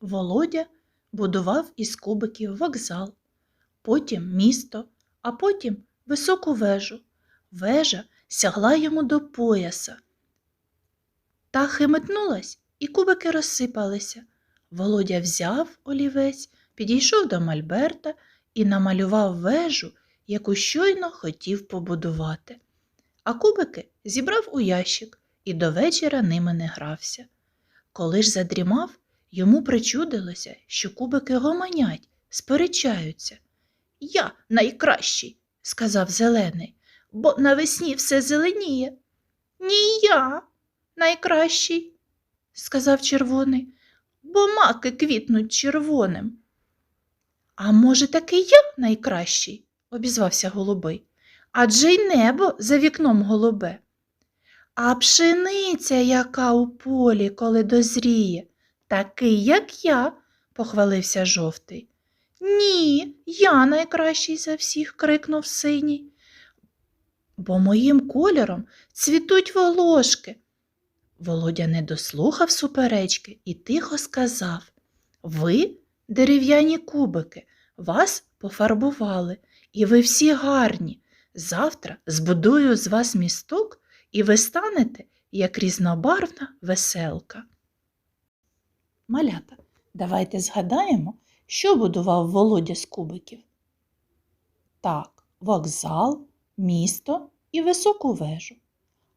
Володя будував із кубиків вокзал, потім місто, а потім високу вежу. Вежа сягла йому до пояса. Та химетнулась, і кубики розсипалися. Володя взяв олівець, підійшов до Мольберта і намалював вежу, яку щойно хотів побудувати. А кубики зібрав у ящик і до вечора ними не грався. Коли ж задрімав, йому причудилося, що кубики гомонять, сперечаються. Я найкращий, сказав зелений, бо навесні все зеленіє. Ні я найкращий, сказав червоний, бо маки квітнуть червоним. А може, таки я найкращий? обізвався голубий. Адже й небо за вікном голубе. А пшениця, яка у полі, коли дозріє, такий, як я, похвалився жовтий. Ні, я найкращий за всіх, крикнув синій. Бо моїм кольором цвітуть волошки. Володя не дослухав суперечки і тихо сказав Ви дерев'яні кубики, вас пофарбували, і ви всі гарні. Завтра збудую з вас місток, і ви станете, як різнобарвна веселка. Малята, давайте згадаємо, що будував Володя з кубиків. Так, вокзал, місто і високу вежу.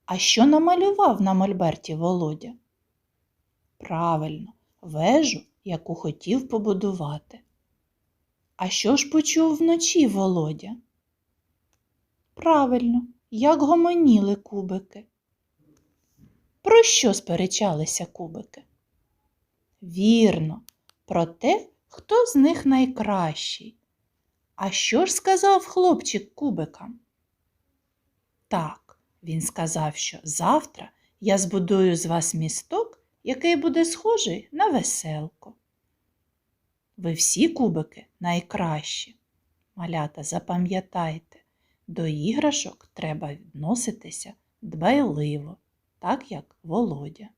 А що намалював на мольберті Володя? Правильно, вежу, яку хотів побудувати. А що ж почув вночі Володя? Правильно, як гомоніли кубики. Про що сперечалися кубики? Вірно, про те, хто з них найкращий. А що ж сказав хлопчик кубикам? Так, він сказав, що завтра я збудую з вас місток, який буде схожий на веселку. Ви всі кубики найкращі. Малята, запам'ятайте, до іграшок треба відноситися дбайливо, так як Володя.